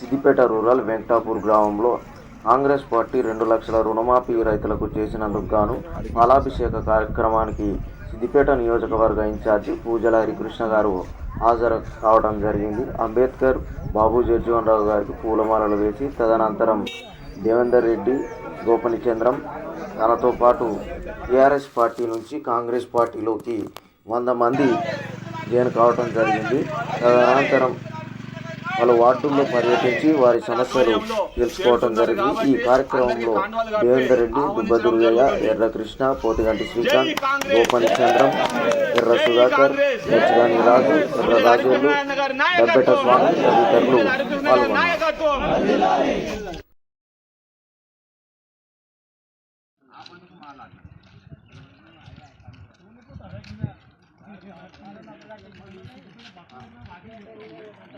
Siddipet rural Venkatapur గ్రామంలో Congress party రెండు లక్షల రుణమాఫీ రైతులకు చేసినందుకు గాను పాలాభిషేక కార్యక్రమానికి సిద్దిపేట నియోజకవర్గ ఇన్ఛార్జి పూజల హరికృష్ణ గారు హాజరు కావడం జరిగింది. అంబేద్కర్ బాబు జగ్జీవన్ రావు గారికి పూలమాలలు వేసి తదనంతరం దేవేందర్ రెడ్డి గోపనిచంద్రం తనతో పాటు టీఆర్ఎస్ పార్టీ నుంచి కాంగ్రెస్ పార్టీలోకి వంద మంది జాయిన్ కావడం జరిగింది. తదనంతరం పలు వార్డుల్లో పర్యటించి వారి సమస్యలు తెలుసుకోవడం జరిగింది ఈ కార్యక్రమంలో దేవేందర్ రెడ్డి దుబ్బదుర్గయ్య ఎర్ర కృష్ణ పోతిగంటి శ్రీకాంత్ గోపని చంద్రం ఎర్ర సుధాకర్ ముచ్చిగాని రాజు ఎర్ర రాజేళ్ళు దబ్బెట స్వామి తదితరులు పాల్గొన్నారు